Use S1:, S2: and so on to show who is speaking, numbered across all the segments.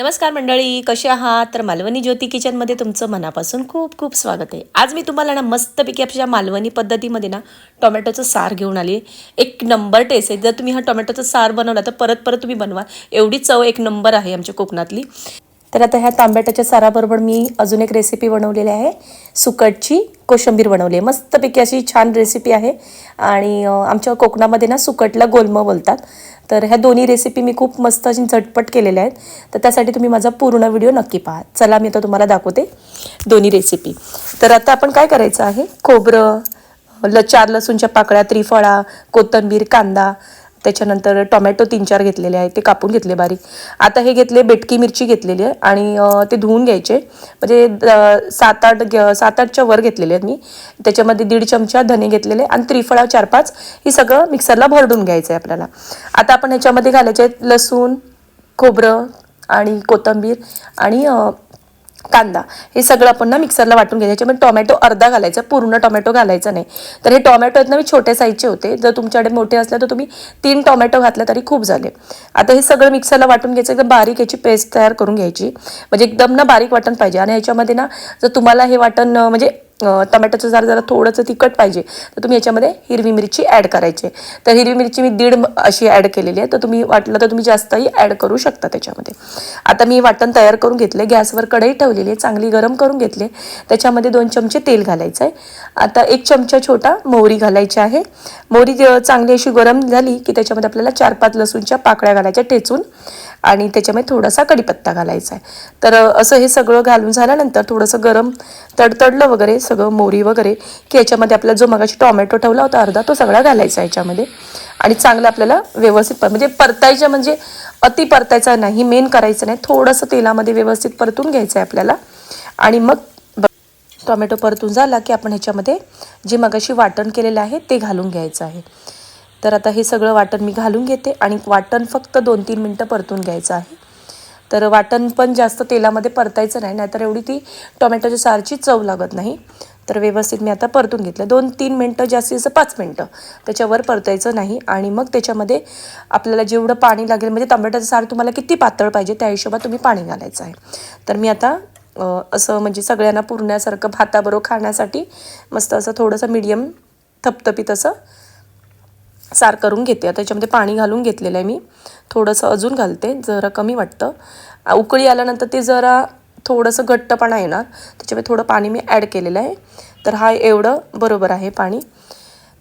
S1: नमस्कार मंडळी कसे आहात? तर मालवणी ज्योती किचनमध्ये तुमचं मनापासून खूप खूप स्वागत आहे. आज मी तुम्हाला ना मस्तपैकी आपल्या मालवणी पद्धतीमध्ये ना टोमॅटोचं सार घेऊन आली एक नंबर टेस्ट आहे. जर तुम्ही हा टोमॅटोचं सार बनवला तर परत परत तुम्ही बनवा. एवढी चव एक नंबर आहे आमच्या कोकणातली. तर आता ह्या तांब्याटाच्या साराबरोबर मी अजून एक रेसिपी बनवलेली आहे. सुकटची कोशिंबीर बनवली आहे. मस्तपैकी अशी छान रेसिपी आहे. आणि आमच्या कोकणामध्ये ना सुकटला गोलमं बोलतात. तर ह्या दोन्ही रेसिपी मी खूप मस्त अशी झटपट केलेल्या आहेत. तर त्यासाठी तुम्ही माझा पूर्ण व्हिडिओ नक्की पहा. चला मी आता तुम्हाला दाखवते दोन्ही रेसिपी तर आता आपण काय करायचं आहे? खोबरं ल चार लसूणच्या पाकळ्या त्रिफळा कोथिंबीर कांदा त्याच्यानंतर टोमॅटो तीन चार घेतलेले आहेत ते कापून घेतले बारीक. आता हे घेतले बेटकी मिरची घेतलेली आहे आणि ते धुवून घ्यायचे. म्हणजे सात आठ ग- सात आठच्या वर घेतलेले आहेत मी. त्याच्यामध्ये दीड चमचा धने घेतलेले आणि त्रिफळा चार पाच. ही सगळं मिक्सरला भरडून घ्यायचं आहे आपल्याला. आता आपण ह्याच्यामध्ये घालायचे आहेत लसूण खोबरं आणि कोथिंबीर आणि कांदा. हे सगळं आपण ना मिक्सरला वाटून घ्यायचं. याच्यामध्ये टोमॅटो अर्धा घालायचा. पूर्ण टोमॅटो घालायचा नाही. तर हे टोमॅटो आहेत ना मी छोट्या साईजचे होते. जर तुमच्याकडे मोठे असले तर तुम्ही तीन टोमॅटो घातले तरी खूप झाले. आता हे सगळं मिक्सरला वाटून घ्यायचं. एकदम बारीक याची पेस्ट तयार करून घ्यायची. म्हणजे एकदम ना बारीक वाटण पाहिजे. आणि ह्याच्यामध्ये ना जर तुम्हाला हे वाटण म्हणजे टमॅटोचं जरा जरा थोडंसं तिखट पाहिजे. तर तुम्ही याच्यामध्ये हिरवी मिरची ॲड करायची. तर हिरवी मिरची मी दीड अशी ॲड केलेली आहे. तर तुम्ही वाटलं तर तुम्ही जास्तही ॲड करू शकता त्याच्यामध्ये. आता मी वाटण तयार करून घेतले गॅसवर कढई ठेवलेली आहे. चांगली गरम करून घेतले त्याच्यामध्ये दोन चमचे तेल घालायचं आहे. आता एक चमचा छोटा मोहरी घालायची आहे. मोहरी चांगली अशी गरम झाली की त्याच्यामध्ये आपल्याला चार पाच लसूणच्या पाकळ्या घालायच्या ठेचून आणि त्याच्यामध्ये थोडासा कढीपत्ता घालायचा आहे. तर असं हे सगळं घालून झाल्यानंतर थोडंसं गरम तडतडलं वगैरे सगळं मोरी वगैरे की याच्यामध्ये आपला जो मगाशी टोमॅटो ठेवला होता अर्धा तो सगळा घालायचा याच्यामध्ये. आणि चांगलं आपल्याला व्यवस्थित प- म्हणजे परतायचं म्हणजे अति परतायचा नाही मेन करायचं नाही. थोडंसं तेलामध्ये व्यवस्थित परतून घ्यायचं आहे आपल्याला. आणि मग टॉमॅटो टोमॅटो परतून झाला की आपण ह्याच्यामध्ये जे मगाशी वाटण केलेलं आहे ते घालून घ्यायचं आहे. तर आता हे सगळं वाटण मी घालून घेते आणि वाटण फक्त दोन तीन मिनटं परतून घ्यायचं आहे. तर वाटण पण जास्त तेलामध्ये परतायचं नाही नाहीतर एवढी ती टोमॅटोच्या सारची चव लागत नाही. तर व्यवस्थित मी आता परतून घेतलं. दोन तीन मिनटं जास्तीत जास्त पाच मिनटं. त्याच्यावर परतायचं नाही आणि मग त्याच्यामध्ये आपल्याला जेवढं पाणी लागेल म्हणजे टमाट्याचं सार तुम्हाला किती पातळ पाहिजे त्या हिशोबात तुम्ही पाणी घालायचं आहे. तर मी आता असं म्हणजे सगळ्यांना पुरण्यासारखं भाताबरोबर खाण्यासाठी मस्त असं थोडंसं मीडियम थपथपीत असं सार करून घेते. आता त्याच्यामध्ये पाणी घालून घेतलेलं आहे मी. थोडंसं अजून घालते जरा कमी वाटतं. उकळी आल्यानंतर ते जरा थोडंसं घट्टपणा येणार. त्याच्यामुळे थोडं पाणी मी ॲड केलेलं आहे. तर हा एवढं बरोबर आहे पाणी.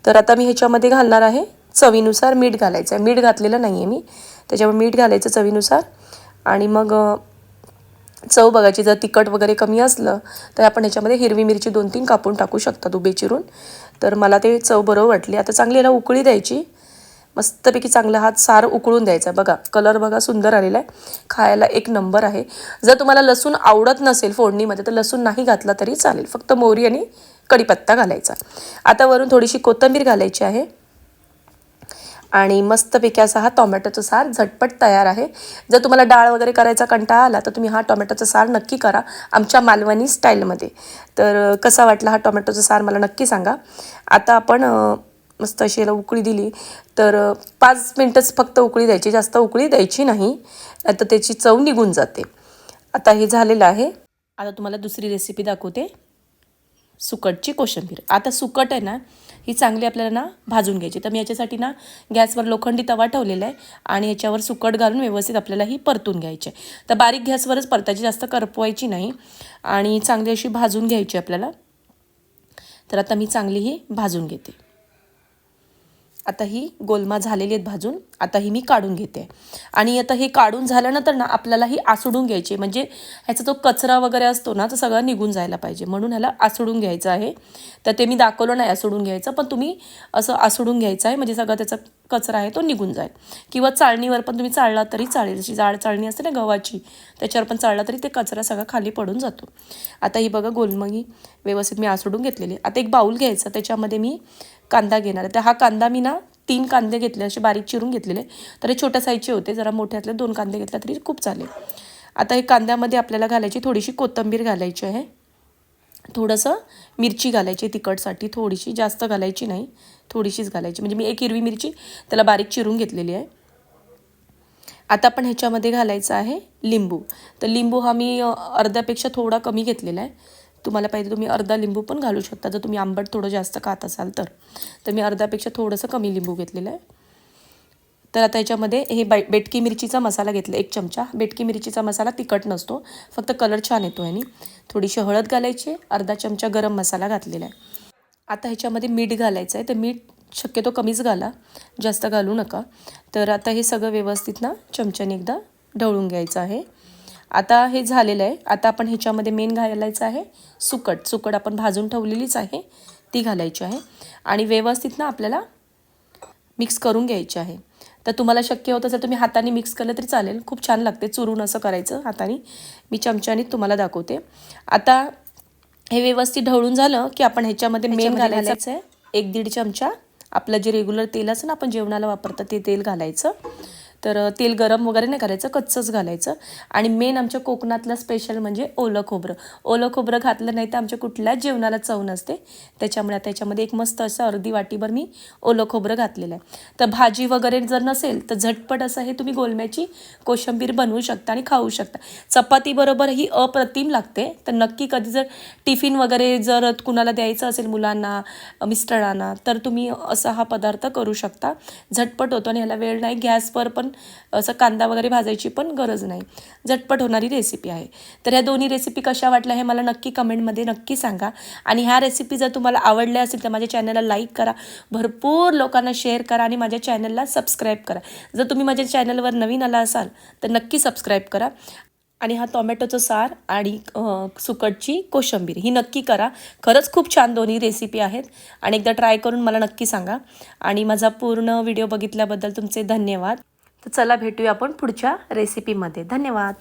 S1: तर आता मी ह्याच्यामध्ये घालणार आहे चवीनुसार मीठ घालायचं आहे. मीठ घातलेलं नाही आहे मी. त्याच्यामुळे मीठ घालायचं चवीनुसार. आणि मग चव बघायची. जर तिखट वगैरे कमी असलं तर आपण ह्याच्यामध्ये हिरवी मिरची दोन तीन कापून टाकू शकता उभे चिरून तर मला ते चव बरोबर वाटली. आता चांगली याला उकळी द्यायची. मस्तपैकी चांगला हात सार उकळून द्यायचा. बघा कलर बघा सुंदर आलेला आहे. खायला एक नंबर आहे. जर तुम्हाला लसूण आवडत नसेल फोडणीमध्ये तर लसूण नाही घातला तरी चालेल. फक्त मोहरी आणि कढीपत्ता घालायचा. आता वरून थोडीशी कोथिंबीर घालायची आहे. आणि मस्तपैकी असा हा टोमॅटोचा सार झटपट तयार आहे. जर तुम्हाला डाळ वगैरे करायचा कंटाळा आला तर तुम्ही हा टोमॅटोचा सार नक्की करा आमच्या मालवणी स्टाईलमध्ये तर कसा वाटला हा टोमॅटोचा सार मला नक्की सांगा. आता आपण मस्त अशी याला उकळी दिली. तर पाच मिनटंच फक्त उकळी द्यायची. जास्त उकळी द्यायची नाही. तर त्याची चव निघून जाते. आता हे झालेलं आहे. आता तुम्हाला दुसरी रेसिपी दाखवते. सुकटची कोशिंबीर. आता सुकट आहे ना ही चांगली आपल्याला ना भाजून घ्यायची. तर मी याच्यासाठी ना गॅसवर लोखंडी तवा ठेवलेला आहे आणि याच्यावर सुकट घालून व्यवस्थित आपल्याला ही परतून घ्यायची आहे. तर बारीक गॅसवरच परतायची जास्त करपवायची नाही. आणि चांगली अशी भाजून घ्यायची आपल्याला. तर आता मी चांगली ही भाजून घेते. आता ही गोलमा झालेली आहेत भाजून आता ही मी काढून घेते. आणि आता हे काढून झाल्यानंतर ना आपल्याला ही आसडून घ्यायची आहे. म्हणजे ह्याचा जो कचरा वगैरे असतो ना तो सगळा निघून जायला पाहिजे. म्हणून ह्याला आसडून घ्यायचं आहे. तर ते मी दाखवलं नाही आसडून घ्यायचं पण तुम्ही असं आसडून घ्यायचं आहे. म्हणजे सगळा त्याचा कचरा आहे तो निघून जाईल. किंवा चाळणीवर पण तुम्ही चाळला तरी चालेल. जशी जाड चाळणी असते ना गव्हाची त्याच्यावर पण चाळला तरी ते कचरा सगळा खाली पडून जातो. आता ही बघा गोलमगी व्यवस्थित मी आसडून घेतलेली आता एक बाऊल घ्यायचा त्याच्यामध्ये मी कांदा घेणार आहे. तर हा कांदा मी ना तीन कांदे घेतले असे बारीक चिरून घेतलेले. तर हे छोट्या साईजचे होते जरा मोठ्यातले दोन कांदे घेतला तरी खूप चालेल. आता हे कांद्यामध्ये आपल्याला घालायची थोडीशी कोथिंबीर घालायची आहे. थोडंसं मिरची घालायची तिखटसाठी थोडीशी जास्त घालायची नाही थोडीशीच घालायची. म्हणजे मी एक हिरवी मिरची त्याला बारीक चिरून घेतलेली आहे. आता आपण ह्याच्यामध्ये घालायचं आहे लिंबू. तर लिंबू हा मी अर्ध्यापेक्षा थोडा कमी घेतलेला आहे. तुम्हाला पाहिजे तुम्ही अर्धा लिंबू पण घालू शकता. जर तुम्ही आंबट थोडं जास्त खात असाल तर. तर मी अर्ध्यापेक्षा थोडंसं कमी लिंबू घेतलेलं आहे. तर आता याच्यामध्ये हे बाय बेटकी मिरचीचा मसाला घेतला एक चमचा. बेटकी मिरचीचा मसाला तिखट नसतो. फक्त कलर छान येतो ह्यानी. थोडीशी हळद घालायची अर्धा चमचा गरम मसाला घातलेला आहे. आता ह्याच्यामध्ये मीठ घालायचं आहे. तर मीठ शक्यतो कमीच घाला जास्त घालू नका. तर आता हे सगळं व्यवस्थित ना चमच्याने एकदा ढवळून घ्यायचं आहे. आता हे झालेलं आहे. आता आपण ह्याच्यामध्ये मेन घालायचं आहे. सुकट. सुकट आपण भाजून ठेवलेलीच आहे. ती घालायची आहे. आणि व्यवस्थित ना आपल्याला मिक्स करून घ्यायची आहे. तर तुम्हाला शक्य होतं जर तुम्ही हाताने मिक्स केलं तरी चालेल. खूप छान लागते चुरून असं करायचं हाताने. मी चमच्याने तुम्हाला दाखवते. आता हे व्यवस्थित ढवळून झालं की आपण ह्याच्यामध्ये मेन घालायचं आहे. एक दीड चमचा. आपलं जे रेग्युलर तेल असं ना आपण जेवणाला वापरतं ते तेल घालायचं. तर तेल गरम वगैरे नाही करायचं कच्चंच घालायचं. आणि मेन आमच्या कोकणातलं स्पेशल म्हणजे ओलं खोबरं. ओलं खोबरं घातलं नाही तर आमच्या कुठल्याच जेवणाला चव नसते. त्याच्यामुळे आता त्याच्यामध्ये एक मस्त असं अर्धी वाटीभर मी ओलं खोबरं घातलेलं आहे. तर भाजी वगैरे जर नसेल तर झटपट असं हे तुम्ही गोलम्याची कोशिंबीर बनवू शकता आणि खाऊ शकता. चपातीबरोबर ही अप्रतिम लागते. तर नक्की कधी जर टिफिन वगैरे जर कुणाला द्यायचं असेल मुलांना मिस्टरांना तर तुम्ही असा हा पदार्थ करू शकता. झटपट होतो आणि ह्याला वेळ नाही गॅसवर पण असं कांदा वगैरे भाजायची पण गरज नाही. झटपट होणारी रेसिपी आहे. तर ह्या दोन्ही रेसिपी कशा वाटल्या हे मला नक्की कमेंटमध्ये नक्की सांगा. आणि ह्या रेसिपी जर तुम्हाला आवडल्या असेल तर माझ्या चॅनलला लाईक करा. भरपूर लोकांना शेअर करा आणि माझ्या चॅनलला सबस्क्राईब करा. जर तुम्ही माझ्या चॅनलवर नवीन आला असाल तर नक्की सबस्क्राईब करा. आणि हा टोमॅटोचं सार आणि सुकटची कोशंबीर ही नक्की करा. खरंच खूप छान दोन्ही रेसिपी आहेत. आणि एकदा ट्राय करून मला नक्की सांगा. आणि माझा पूर्ण व्हिडिओ बघितल्याबद्दल तुमचे धन्यवाद. तर चला भेटूया आपण पुढच्या रेसिपीमध्ये धन्यवाद.